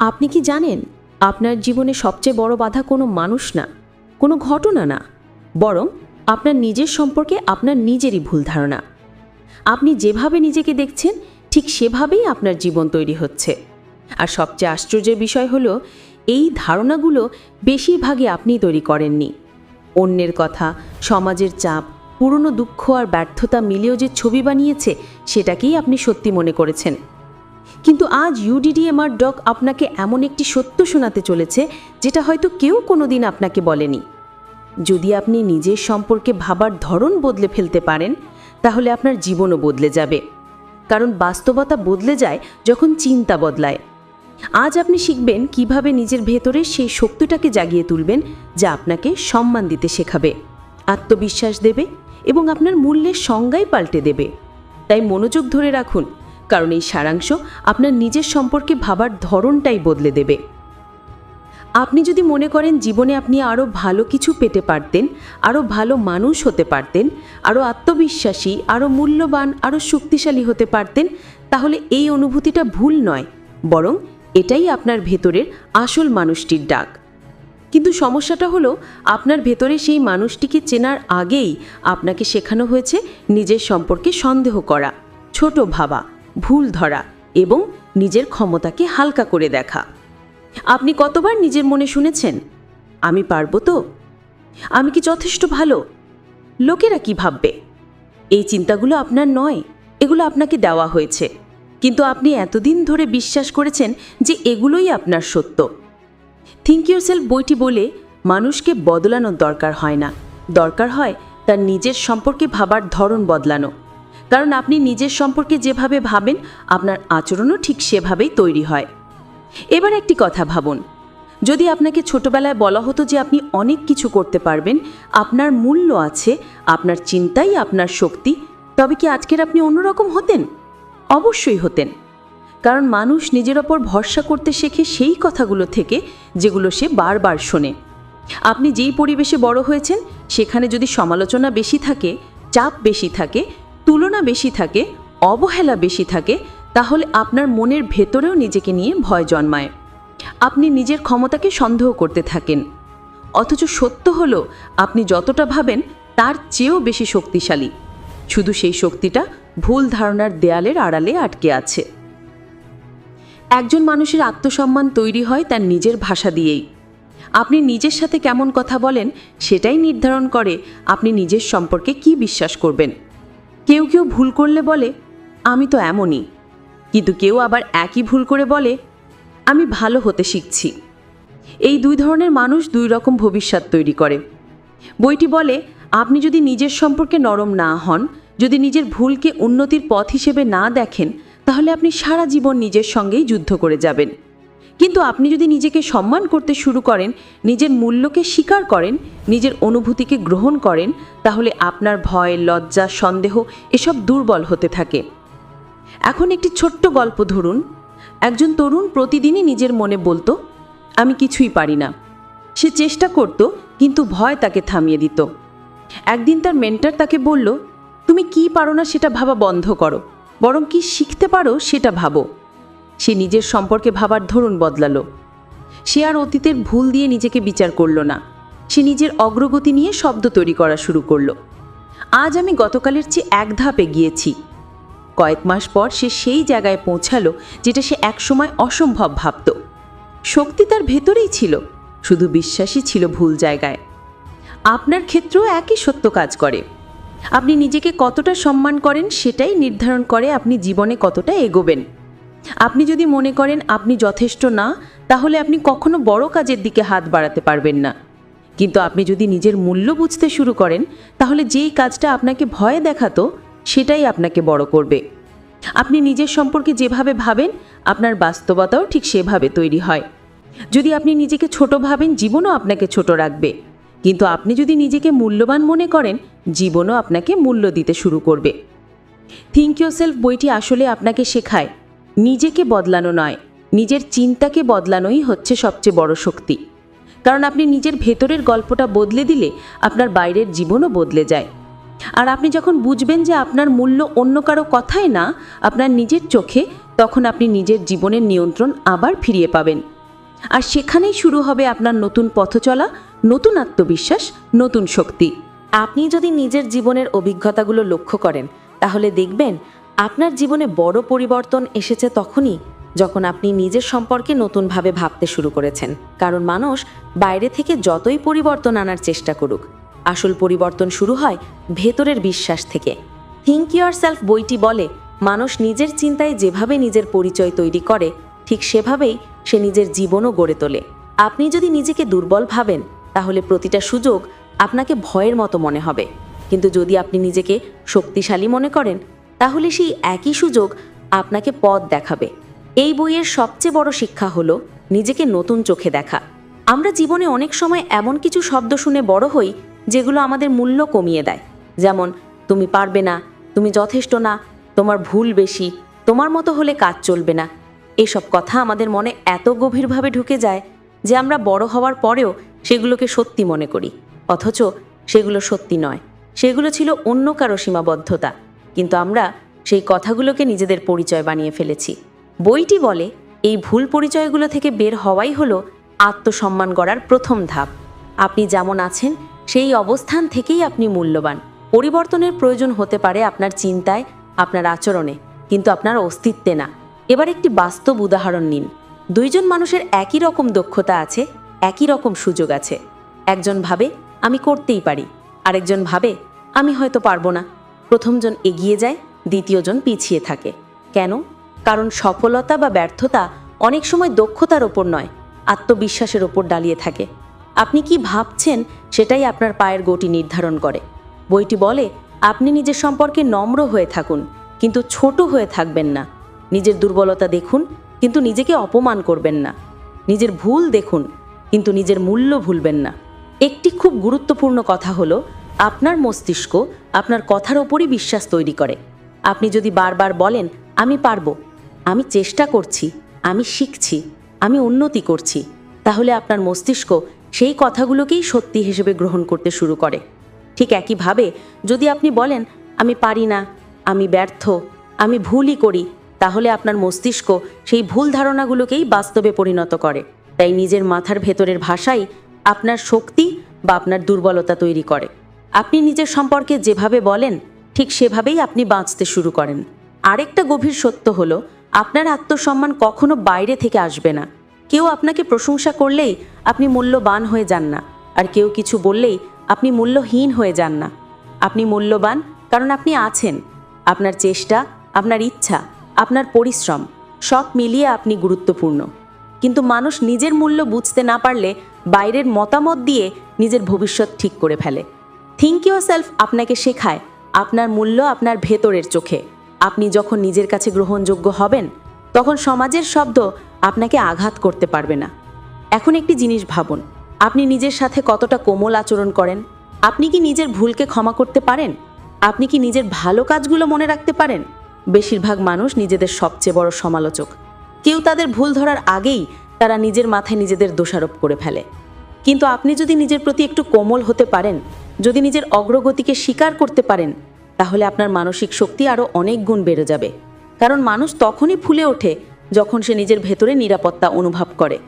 আপনি কি জানেন, আপনার জীবনে সবচেয়ে বড় বাধা কোনো মানুষ না, কোনো ঘটনা না, বরং আপনার নিজের সম্পর্কে আপনার নিজেরই ভুল ধারণা। আপনি যেভাবে নিজেকে দেখছেন, ঠিক সেভাবেই আপনার জীবন তৈরি হচ্ছে। আর সবচেয়ে আশ্চর্যের বিষয় হলো, এই ধারণাগুলো বেশিরভাগই আপনিই তৈরি করেননি। অন্যের কথা, সমাজের চাপ, পুরনো দুঃখ আর ব্যর্থতা মিলেও যে ছবি বানিয়েছে, সেটাকেই আপনি সত্যি মনে করেছেন। কিন্তু আজ ইউডিডিএমআর ডক আপনাকে এমন একটি সত্য শোনাতে চলেছে, যেটা হয়তো কেউ কোনোদিন আপনাকে বলেনি। যদি আপনি নিজের সম্পর্কে ভাবার ধরন বদলে ফেলতে পারেন, তাহলে আপনার জীবনও বদলে যাবে। কারণ বাস্তবতা বদলে যায় যখন চিন্তা বদলায়। আজ আপনি শিখবেন কীভাবে নিজের ভেতরে সেই শক্তিটাকে জাগিয়ে তুলবেন, যা আপনাকে সম্মান দিতে শেখাবে, আত্মবিশ্বাস দেবে এবং আপনার মূল্যের সংজ্ঞাই পাল্টে দেবে। তাই মনোযোগ ধরে রাখুন। কারণ এই সারাংশ আপনার নিজের সম্পর্কে ভাবার ধরনটাই বদলে দেবে। আপনি যদি মনে করেন জীবনে আপনি আরও ভালো কিছু পেতে পারতেন, আরও ভালো মানুষ হতে পারতেন, আরও আত্মবিশ্বাসী, আরও মূল্যবান, আরও শক্তিশালী হতে পারতেন, তাহলে এই অনুভূতিটা ভুল নয়, বরং এটাই আপনার ভেতরের আসল মানুষটির ডাক। কিন্তু সমস্যাটা হলো, আপনার ভেতরে সেই মানুষটিকে চেনার আগেই আপনাকে শেখানো হয়েছে নিজের সম্পর্কে সন্দেহ করা, ছোট ভাবা। ভুল ধরা এবং নিজের ক্ষমতাকে হালকা করে দেখা। আপনি কতবার নিজের মনে শুনেছেন, আমি পারব তো? আমি কি যথেষ্ট ভালো? লোকেরা কি ভাববে? এই চিন্তাগুলো আপনার নয়, এগুলো আপনাকে দেওয়া হয়েছে। কিন্তু আপনি এতদিন ধরে বিশ্বাস করেছেন যে এগুলোই আপনার সত্য। থিঙ্ক ইউরসেলফ বইটি বলে মানুষকে বদলানোর দরকার হয় না। দরকার হয় তার নিজের সম্পর্কে ভাবার ধরন বদলানো। কারণ আপনি নিজের সম্পর্কে যেভাবে ভাবেন, আপনার আচরণও ঠিক সেভাবেই তৈরি হয়। এবার একটি কথা ভাবুন। যদি আপনাকে ছোটবেলায় বলা হতো যে আপনি অনেক কিছু করতে পারবেন, আপনার মূল্য আছে, আপনার চিন্তাই আপনার শক্তি, তবে কি আজকের আপনি অন্যরকম হতেন? অবশ্যই হতেন। কারণ মানুষ নিজের ওপর ভরসা করতে শেখে সেই কথাগুলো থেকে, যেগুলো সে বারবার শোনে। আপনি যেই পরিবেশে বড় হয়েছেন, সেখানে যদি সমালোচনা বেশি থাকে, চাপ বেশি থাকে তুলনা বেশি থাকে, অবহেলা বেশি থাকে, তাহলে আপনার মনের ভেতরেও নিজেকে নিয়ে ভয় জন্মায়। আপনি নিজের ক্ষমতাকে সন্দেহ করতে থাকেন। অথচ সত্য হল, আপনি যতটা ভাবেন, তার চেয়েও বেশি শক্তিশালী। শুধু সেই শক্তিটা ভুল ধারণার দেয়ালের আড়ালে আটকে আছে। একজন মানুষের আত্মসম্মান তৈরি হয় তার নিজের ভাষা দিয়েই। আপনি নিজের সাথে কেমন কথা বলেন, সেটাই নির্ধারণ করে আপনি নিজের সম্পর্কে কি বিশ্বাস করবেন। কেউ কেউ ভুল করলে বলে, আমি তো এমনই। কিন্তু কেউ আবার একই ভুল করে বলে, আমি ভালো হতে শিখছি। এই দুই ধরনের মানুষ দুই রকম ভবিষ্যৎ তৈরি করে। বইটি বলে, আপনি যদি নিজের সম্পর্কে নরম না হন, যদি নিজের ভুলকে উন্নতির পথ হিসেবে না দেখেন, তাহলে আপনি সারা জীবন নিজের সঙ্গেই যুদ্ধ করে যাবেন। কিন্তু আপনি যদি নিজেকে সম্মান করতে শুরু করেন, নিজের মূল্যকে স্বীকার করেন, নিজের অনুভূতিকে গ্রহণ করেন, তাহলে আপনার ভয়, লজ্জা, সন্দেহ এসব দুর্বল হতে থাকে। এখন একটি ছোট্ট গল্প ধরুন। একজন তরুণ প্রতিদিনই নিজের মনে বলতো, আমি কিছুই পারি না। সে চেষ্টা করত, কিন্তু ভয় তাকে থামিয়ে দিত। একদিন তার মেন্টার তাকে বলল, তুমি কি পারো না সেটা ভাবা বন্ধ করো, বরং কি শিখতে পারো সেটা ভাবো। সে নিজের সম্পর্কে ভাবার ধরুন বদলালো। সে আর অতীতের ভুল দিয়ে নিজেকে বিচার করল না। সে নিজের অগ্রগতি নিয়ে শব্দ তৈরি করা শুরু করল। আজ আমি গতকালের চেয়ে এক ধাপে গিয়েছি কয়েক মাস পর সে সেই জায়গায় পৌঁছালো যেটা সে একসময় অসম্ভব ভাবত। শক্তি তার ভেতরেই ছিল, শুধু বিশ্বাসই ছিল ভুল জায়গায়। আপনার ক্ষেত্রেও একই সত্য কাজ করে। আপনি নিজেকে কতটা সম্মান করেন সেটাই নির্ধারণ করে আপনি জীবনে কতটা এগোবেন। আপনি যদি মনে করেন আপনি যথেষ্ট না, তাহলে আপনি কখনো বড় কাজের দিকে হাত বাড়াতে পারবেন না। কিন্তু আপনি যদি নিজের মূল্য বুঝতে শুরু করেন, তাহলে যেই কাজটা আপনাকে ভয় দেখাতো, সেটাই আপনাকে বড় করবে। আপনি নিজের সম্পর্কে যেভাবে ভাবেন, আপনার বাস্তবতাও ঠিক সেভাবে তৈরি হয়। যদি আপনি নিজেকে ছোট ভাবেন, জীবনও আপনাকে ছোট রাখবে। কিন্তু আপনি যদি নিজেকে মূল্যবান মনে করেন, জীবনও আপনাকে মূল্য দিতে শুরু করবে। থিঙ্ক ইউর সেলফ বইটি আসলে আপনাকে শেখায়। নিজেকে বদলানো নয়, নিজের চিন্তাকে বদলানোই হচ্ছে সবচেয়ে বড় শক্তি। কারণ আপনি নিজের ভেতরের গল্পটা বদলে দিলে আপনার বাইরের জীবনও বদলে যায়। আর আপনি যখন বুঝবেন যে আপনার মূল্য অন্য কারও কথায় না, আপনার নিজের চোখে, তখন আপনি নিজের জীবনের নিয়ন্ত্রণ আবার ফিরিয়ে পাবেন। আর সেখানেই শুরু হবে আপনার নতুন পথ চলা, নতুন আত্মবিশ্বাস, নতুন শক্তি। আপনি যদি নিজের জীবনের অভিজ্ঞতাগুলো লক্ষ্য করেন, তাহলে দেখবেন আপনার জীবনে বড় পরিবর্তন এসেছে তখনই যখন আপনি নিজের সম্পর্কে নতুনভাবে ভাবতে শুরু করেছেন। কারণ মানুষ বাইরে থেকে যতই পরিবর্তন আনার চেষ্টা করুক, আসল পরিবর্তন শুরু হয় ভেতরের বিশ্বাস থেকে। থিঙ্ক ইউর সেলফ বইটি বলে, মানুষ নিজের চিন্তায় যেভাবে নিজের পরিচয় তৈরি করে, ঠিক সেভাবেই সে নিজের জীবনও গড়ে তোলে। আপনি যদি নিজেকে দুর্বল ভাবেন, তাহলে প্রতিটা সুযোগ আপনাকে ভয়ের মতো মনে হবে। কিন্তু যদি আপনি নিজেকে শক্তিশালী মনে করেন তাহলে সেই একই সুযোগ আপনাকে পথ দেখাবে। এই বইয়ের সবচেয়ে বড় শিক্ষা হলো নিজেকে নতুন চোখে দেখা। আমরা জীবনে অনেক সময় এমন কিছু শব্দ শুনে বড় হই যেগুলো আমাদের মূল্য কমিয়ে দেয়। যেমন, তুমি পারবে না, তুমি যথেষ্ট না, তোমার ভুল বেশি, তোমার মতো হলে কাজ চলবে না। এসব কথা আমাদের মনে এত গভীরভাবে ঢুকে যায় যে আমরা বড় হওয়ার পরেও সেগুলোকে সত্যি মনে করি। অথচ সেগুলো সত্যি নয়। সেগুলো ছিল অন্য কারও সীমাবদ্ধতা। কিন্তু আমরা সেই কথাগুলোকে নিজেদের পরিচয় বানিয়ে ফেলেছি। বইটি বলে, এই ভুল পরিচয়গুলো থেকে বের হওয়াই হলো আত্মসম্মান গড়ার প্রথম ধাপ। আপনি যেমন আছেন, সেই অবস্থান থেকেই আপনি মূল্যবান। পরিবর্তনের প্রয়োজন হতে পারে আপনার চিন্তায়, আপনার আচরণে, কিন্তু আপনার অস্তিত্বে না। এবার একটি বাস্তব উদাহরণ নিন। দুইজন মানুষের একই রকম দক্ষতা আছে, একই রকম সুযোগ আছে। একজন ভাবে, আমি করতেই পারি। আরেকজন ভাবে, আমি হয়তো পারব না। প্রথমজন এগিয়ে যায়, দ্বিতীয়জন পিছিয়ে থাকে। কেন? কারণ সফলতা বা ব্যর্থতা অনেক সময় দক্ষতার ওপর নয়, আত্মবিশ্বাসের ওপর ডালিয়ে থাকে। আপনি কি ভাবছেন সেটাই আপনার পায়ের গতি নির্ধারণ করে। বইটি বলে, আপনি নিজের সম্পর্কে নম্র হয়ে থাকুন, কিন্তু ছোট হয়ে থাকবেন না। নিজের দুর্বলতা দেখুন, কিন্তু নিজেকে অপমান করবেন না। নিজের ভুল দেখুন, কিন্তু নিজের মূল্য ভুলবেন না। একটি খুব গুরুত্বপূর্ণ কথা হলো আপনার মস্তিষ্ক আপনার কথার ওপরই বিশ্বাস তৈরি করে। আপনি যদি বারবার বলেন, আমি পারব, আমি চেষ্টা করছি, আমি শিখছি, আমি উন্নতি করছি, তাহলে আপনার মস্তিষ্ক সেই কথাগুলোকেই সত্যি হিসেবে গ্রহণ করতে শুরু করে। ঠিক একইভাবে যদি আপনি বলেন, আমি পারি না, আমি ব্যর্থ, আমি ভুলই করি, তাহলে আপনার মস্তিষ্ক সেই ভুল ধারণাগুলোকেই বাস্তবে পরিণত করে। তাই নিজের মাথার ভেতরের ভাষাই আপনার শক্তি বা আপনার দুর্বলতা তৈরি করে। আপনি নিজের সম্পর্কে যেভাবে বলেন, ঠিক সেভাবেই আপনি বাঁচতে শুরু করেন। আরেকটা গভীর সত্য হলো, আপনার আত্মসম্মান কখনো বাইরে থেকে আসবে না। কেউ আপনাকে প্রশংসা করলেই আপনি মূল্যবান হয়ে যান না, আর কেউ কিছু বললেই আপনি মূল্যহীন হয়ে যান না। আপনি মূল্যবান কারণ আপনি আছেন। আপনার চেষ্টা, আপনার ইচ্ছা, আপনার পরিশ্রম, সব মিলিয়ে আপনি গুরুত্বপূর্ণ। কিন্তু মানুষ নিজের মূল্য বুঝতে না পারলে বাইরের মতামত দিয়ে নিজের ভবিষ্যৎ ঠিক করে ফেলে। থিঙ্ক ইউর সেলফ আপনাকে শেখায়, আপনার মূল্য আপনার ভেতরের চোখে। আপনি যখন নিজের কাছে গ্রহণযোগ্য হবেন, তখন সমাজের শব্দ আপনাকে আঘাত করতে পারবে না। এখন একটি জিনিস ভাবুন, আপনি নিজের সাথে কতটা কোমল আচরণ করেন? আপনি কি নিজের ভুলকে ক্ষমা করতে পারেন? আপনি কি নিজের ভালো কাজগুলো মনে রাখতে পারেন? বেশিরভাগ মানুষ নিজেদের সবচেয়ে বড় সমালোচক। কেউ তাদের ভুল ধরার আগেই তারা নিজের মাথায় নিজেদের দোষারোপ করে ফেলে। কিন্তু আপনি যদি নিজের প্রতি একটু কোমল হতে পারেন যদি নিজের অগ্রগতিকে স্বীকার করতে পারেন, তাহলে আপনার মানসিক শক্তি আরও অনেক গুণ বেড়ে যাবে। কারণ মানুষ তখনই ফুলে ওঠে যখন সে নিজের ভেতরে নিরাপত্তা অনুভব করে।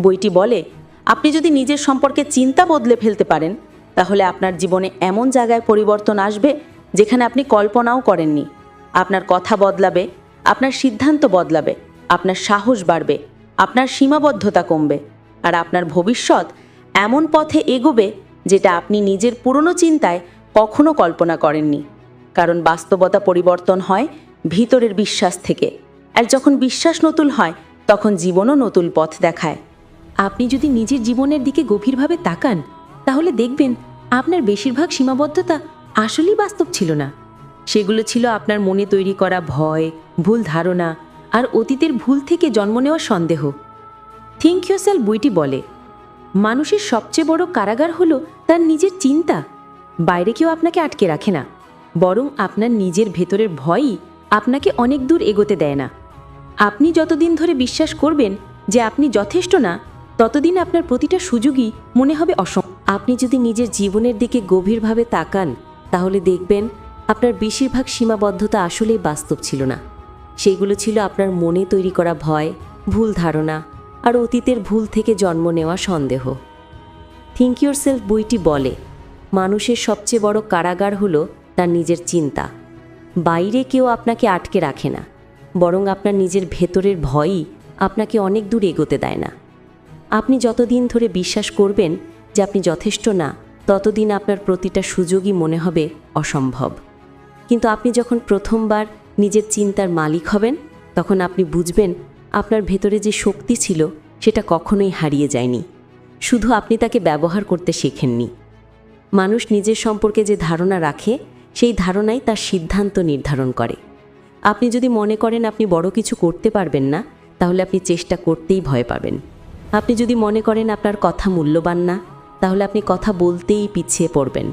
বইটি বলে, আপনি যদি নিজের সম্পর্কে চিন্তা বদলে ফেলতে পারেন, তাহলে আপনার জীবনে এমন জায়গায় পরিবর্তন আসবে যেখানে আপনি কল্পনাও করেননি। আপনার কথা বদলাবে, আপনার সিদ্ধান্ত বদলাবে, আপনার সাহস বাড়বে, আপনার সীমাবদ্ধতা কমবে, আর আপনার ভবিষ্যৎ এমন পথে এগোবে যেটা আপনি নিজের পুরনো চিন্তায় কখনো কল্পনা করেননি। কারণ বাস্তবতা পরিবর্তন হয় ভিতরের বিশ্বাস থেকে। আর যখন বিশ্বাস নতুন হয়, তখন জীবনও নতুন পথ দেখায়। আপনি যদি নিজের জীবনের দিকে গভীরভাবে তাকান, তাহলে দেখবেন আপনার বেশিরভাগ সীমাবদ্ধতা আসলেই বাস্তব ছিল না। সেগুলো ছিল আপনার মনে তৈরি করা ভয়, ভুল ধারণা আর অতীতের ভুল থেকে জন্ম নেওয়া সন্দেহ। থিঙ্ক ইয়োরসেল বইটি বলে মানুষের সবচেয়ে বড় কারাগার হলো তার নিজের চিন্তা। বাইরে কেউ আপনাকে আটকে রাখে না। বরং আপনার নিজের ভেতরের ভয়ই আপনাকে অনেক দূর এগোতে দেয় না। আপনি যতদিন ধরে বিশ্বাস করবেন যে আপনি যথেষ্ট না, ততদিন আপনার প্রতিটা সুযোগই মনে হবে অসম। আপনি যদি নিজের জীবনের দিকে গভীরভাবে তাকান, তাহলে দেখবেন আপনার বেশিরভাগ সীমাবদ্ধতা আসলেই বাস্তব ছিল না। সেইগুলো ছিল আপনার মনে তৈরি করা ভয়, ভুল ধারণা আর অতীতের ভুল থেকে জন্ম নেওয়া সন্দেহ। থিঙ্ক ইউর সেলফ বইটি বলে, মানুষের সবচেয়ে বড় কারাগার হলো তার নিজের চিন্তা। বাইরে কেউ আপনাকে আটকে রাখে না, বরং আপনার নিজের ভেতরের ভয়ই আপনাকে অনেক দূর এগোতে দেয় না। আপনি যতদিন ধরে বিশ্বাস করবেন যে আপনি যথেষ্ট না, ততদিন আপনার প্রতিটা সুযোগই মনে হবে অসম্ভব। কিন্তু আপনি যখন প্রথমবার নিজের চিন্তার মালিক হবেন, তখন আপনি বুঝবেন আপনার ভেতরে যে শক্তি ছিল, সেটা কখনোই হারিয়ে যায়নি। শুধু আপনি তাকে ব্যবহার করতে শেখেননি। মানুষ নিজের সম্পর্কে যে ধারণা রাখে, সেই ধারণাই তার সিদ্ধান্ত নির্ধারণ করে। আপনি যদি মনে করেন আপনি বড় কিছু করতে পারবেন না, তাহলে আপনি চেষ্টা করতেই ভয় পাবেন। আপনি যদি মনে করেন আপনার কথা মূল্যবান না, তাহলে আপনি কথা বলতেই পিছিয়ে পড়বেন।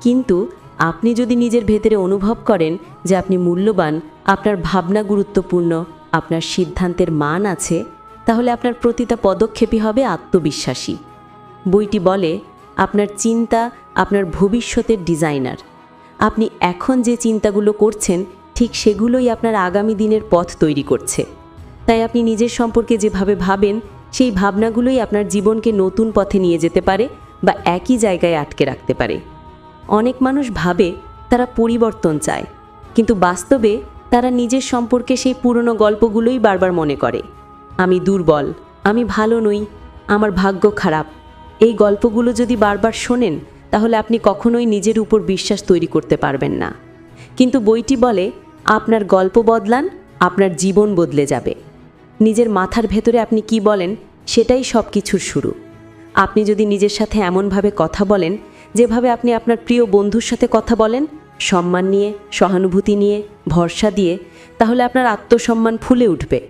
কিন্তু আপনি যদি নিজের ভেতরে অনুভব করেন যে আপনি মূল্যবান, আপনার ভাবনা গুরুত্বপূর্ণ আপনার সিদ্ধান্তের মান আছে, তাহলে আপনার প্রতিটা পদক্ষেপই হবে আত্মবিশ্বাসী। বইটি বলে, আপনার চিন্তা আপনার ভবিষ্যতের ডিজাইনার। আপনি এখন যে চিন্তাগুলো করছেন, ঠিক সেগুলোই আপনার আগামী দিনের পথ তৈরি করছে। তাই আপনি নিজের সম্পর্কে যেভাবে ভাবেন, সেই ভাবনাগুলোই আপনার জীবনকে নতুন পথে নিয়ে যেতে পারে বা একই জায়গায় আটকে রাখতে পারে। অনেক মানুষ ভাবে, তারা পরিবর্তন চায়, কিন্তু বাস্তবে তারা নিজের সম্পর্কে সেই পুরনো গল্পগুলোই বারবার মনে করে। আমি দুর্বল, আমি ভালো নই, আমার ভাগ্য খারাপ। এই গল্পগুলো যদি বারবার শোনেন, তাহলে আপনি কখনোই নিজের উপর বিশ্বাস তৈরি করতে পারবেন না। কিন্তু বইটি বলে, আপনার গল্প বদলান, আপনার জীবন বদলে যাবে। নিজের মাথার ভেতরে আপনি কি বলেন, সেটাই সব কিছুর শুরু। আপনি যদি নিজের সাথে এমনভাবে কথা বলেন, যেভাবে আপনি আপনার প্রিয় বন্ধুর সাথে কথা বলেন সম্মান নিয়ে, সহানুভূতি নিয়ে, ভরসা দিয়ে, তাহলে আপনার আত্মসম্মান ফুলে উঠবে।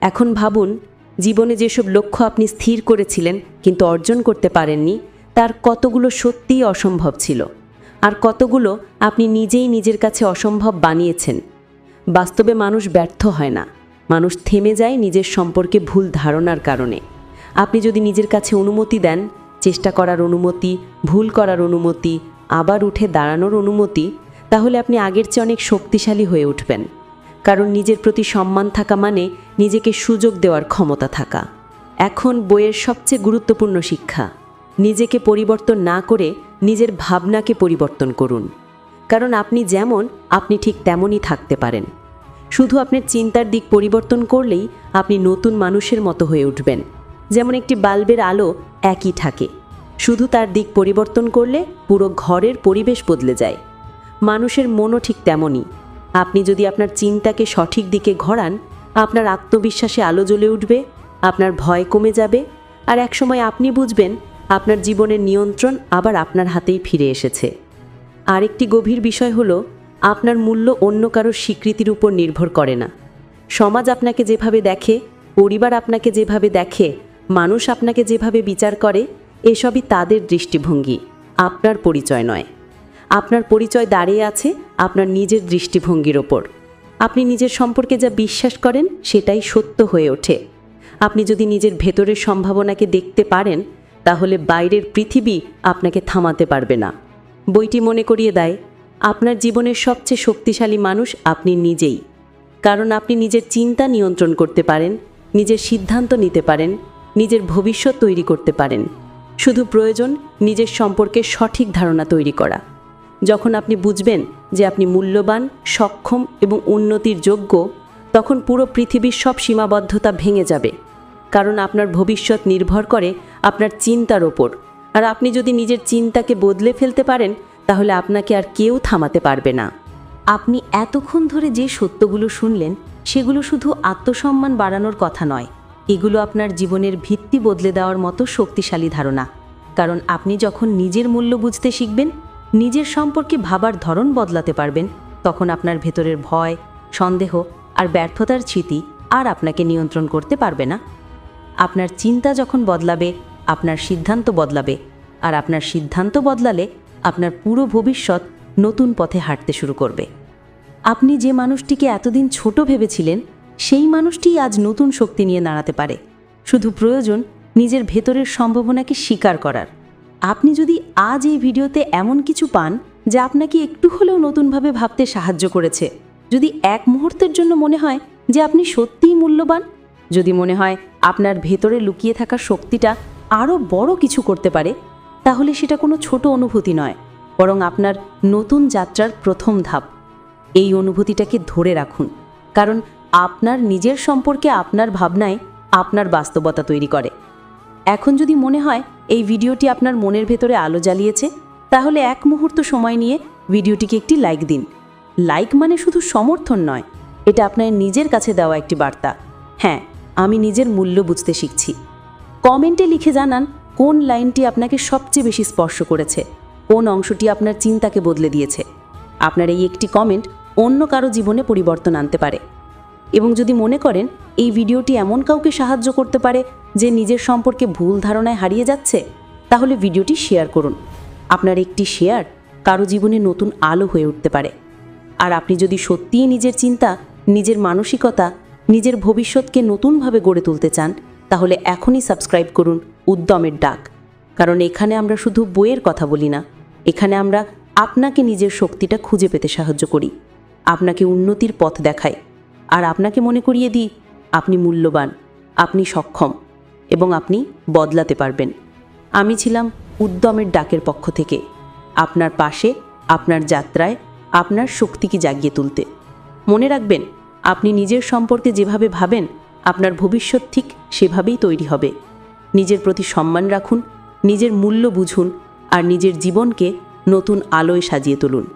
এখন ভাবুন, জীবনে যেসব লক্ষ্য আপনি স্থির করেছিলেন, কিন্তু অর্জন করতে পারেননি, তার কতগুলো সত্যিই অসম্ভব ছিল। আর কতগুলো আপনি নিজেই নিজের কাছে অসম্ভব বানিয়েছেন। বাস্তবে মানুষ ব্যর্থ হয় না। মানুষ থেমে যায় নিজের সম্পর্কে ভুল ধারণার কারণে। আপনি যদি নিজের কাছে অনুমতি দেন, চেষ্টা করার অনুমতি, ভুল করার অনুমতি, আবার উঠে দাঁড়ানোর অনুমতি তাহলে আপনি আগের চেয়ে অনেক শক্তিশালী হয়ে উঠবেন। কারণ নিজের প্রতি সম্মান থাকা মানে নিজেকে সুযোগ দেওয়ার ক্ষমতা থাকা। এখন বইয়ের সবচেয়ে গুরুত্বপূর্ণ শিক্ষা, নিজেকে পরিবর্তন না করে নিজের ভাবনাকে পরিবর্তন করুন। কারণ আপনি যেমন, আপনি ঠিক তেমনই থাকতে পারেন। শুধু আপনার চিন্তার দিক পরিবর্তন করলেই আপনি নতুন মানুষের মতো হয়ে উঠবেন। যেমন একটি বাল্বের আলো একই থাকে। শুধু তার দিক পরিবর্তন করলে পুরো ঘরের পরিবেশ বদলে যায়। মানুষের মনও ঠিক তেমনই। আপনি যদি আপনার চিন্তাকে সঠিক দিকে ঘোরান, আপনার আত্মবিশ্বাসে আলো জ্বলে উঠবে, আপনার ভয় কমে যাবে, আর একসময় আপনি বুঝবেন আপনার জীবনের নিয়ন্ত্রণ আবার আপনার হাতেই ফিরে এসেছে। আরেকটি গভীর বিষয় হলো, আপনার মূল্য অন্য কারোর স্বীকৃতির উপর নির্ভর করে না। সমাজ আপনাকে যেভাবে দেখে, পরিবার আপনাকে যেভাবে দেখে, মানুষ আপনাকে যেভাবে বিচার করে, এসবই তাদের দৃষ্টিভঙ্গি, আপনার পরিচয় নয়। আপনার পরিচয় দাঁড়িয়ে আছে আপনার নিজের দৃষ্টিভঙ্গির ওপর। আপনি নিজের সম্পর্কে যা বিশ্বাস করেন সেটাই সত্য হয়ে ওঠে। আপনি যদি নিজের ভেতরের সম্ভাবনাকে দেখতে পারেন, তাহলে বাইরের পৃথিবী আপনাকে থামাতে পারবে না। বইটি মনে করিয়ে দেয়, আপনার জীবনের সবচেয়ে শক্তিশালী মানুষ আপনি নিজেই। কারণ আপনি নিজের চিন্তা নিয়ন্ত্রণ করতে পারেন, নিজের সিদ্ধান্ত নিতে পারেন, নিজের ভবিষ্যৎ তৈরি করতে পারেন। শুধু প্রয়োজন নিজের সম্পর্কে সঠিক ধারণা তৈরি করা। যখন আপনি বুঝবেন যে আপনি মূল্যবান, সক্ষম এবং উন্নতির যোগ্য, তখন পুরো পৃথিবীর সব সীমাবদ্ধতা ভেঙে যাবে। কারণ আপনার ভবিষ্যৎ নির্ভর করে আপনার চিন্তার ওপর। আর আপনি যদি নিজের চিন্তাকে বদলে ফেলতে পারেন, তাহলে আপনাকে আর কেউ থামাতে পারবে না। আপনি এতক্ষণ ধরে যে সত্যগুলো শুনলেন, সেগুলো শুধু আত্মসম্মান বাড়ানোর কথা নয়। এগুলো আপনার জীবনের ভিত্তি বদলে দেওয়ার মতো শক্তিশালী ধারণা। কারণ আপনি যখন নিজের মূল্য বুঝতে শিখবেন নিজের সম্পর্কে ভাবার ধরন বদলাতে পারবেন। তখন আপনার ভেতরের ভয়, সন্দেহ আর ব্যর্থতার স্মৃতি আর আপনাকে নিয়ন্ত্রণ করতে পারবে না। আপনার চিন্তা যখন বদলাবে, আপনার সিদ্ধান্ত বদলাবে আর আপনার সিদ্ধান্ত বদলালে আপনার পুরো ভবিষ্যৎ নতুন পথে হাঁটতে শুরু করবে। আপনি যে মানুষটিকে এতদিন ছোট ভেবেছিলেন, সেই মানুষটিই আজ নতুন শক্তি নিয়ে দাঁড়াতে পারে। শুধু প্রয়োজন নিজের ভেতরের সম্ভাবনাকে স্বীকার করার। আপনি যদি আজ এই ভিডিওতে এমন কিছু পান যা আপনাকে একটু হলেও নতুনভাবে ভাবতে সাহায্য করেছে, যদি এক মুহূর্তের জন্য মনে হয় যে আপনি সত্যিই মূল্যবান, যদি মনে হয় আপনার ভেতরে লুকিয়ে থাকা শক্তিটা আরও বড় কিছু করতে পারে, তাহলে সেটা কোনো ছোট অনুভূতি নয়, বরং আপনার নতুন যাত্রার প্রথম ধাপ। এই অনুভূতিটাকে ধরে রাখুন, কারণ আপনার নিজের সম্পর্কে আপনার ভাবনায় আপনার বাস্তবতা তৈরি করে। এখন যদি মনে হয় এই ভিডিওটি আপনার মনের ভেতরে আলো জ্বালিয়েছে, তাহলে এক মুহূর্ত সময় নিয়ে ভিডিওটিকে একটি লাইক দিন। লাইক মানে শুধু সমর্থন নয়, এটা আপনার নিজের কাছে দেওয়া একটি বার্তা। হ্যাঁ আমি নিজের মূল্য বুঝতে শিখছি। কমেন্টে লিখে জানান কোন লাইনটি আপনাকে সবচেয়ে বেশি স্পর্শ করেছে, কোন অংশটি আপনার চিন্তাকে বদলে দিয়েছে। আপনার এই একটি কমেন্ট অন্য কারও জীবনে পরিবর্তন আনতে পারে। এবং যদি মনে করেন এই ভিডিওটি এমন কাউকে সাহায্য করতে পারে যে নিজের সম্পর্কে ভুল ধারণায় হারিয়ে যাচ্ছে, তাহলে ভিডিওটি শেয়ার করুন। আপনার একটি শেয়ার কারও জীবনে নতুন আলো হয়ে উঠতে পারে। আর আপনি যদি সত্যিই নিজের চিন্তা, নিজের মানসিকতা, নিজের ভবিষ্যৎকে নতুনভাবে গড়ে তুলতে চান, তাহলে এখনই সাবস্ক্রাইব করুন উদ্যমের ডাক। কারণ এখানে আমরা শুধু বইয়ের কথা বলি না, এখানে আমরা আপনাকে নিজের শক্তিটা খুঁজে পেতে সাহায্য করি। আপনাকে উন্নতির পথ দেখাই। আর আপনাকে মনে করিয়ে দিই, আপনি মূল্যবান, আপনি সক্ষম। এবং আপনি বদলাতে পারবেন। আমি ছিলাম উদ্যমের ডাকের পক্ষ থেকে, আপনার পাশে, আপনার যাত্রায়, আপনার শক্তিকে জাগিয়ে তুলতে। মনে রাখবেন, আপনি নিজের সম্পর্কে যেভাবে ভাবেন, আপনার ভবিষ্যৎ ঠিক সেভাবেই তৈরি হবে। নিজের প্রতি সম্মান রাখুন, নিজের মূল্য বুঝুন, আর নিজের জীবনকে নতুন আলোয় সাজিয়ে তুলুন।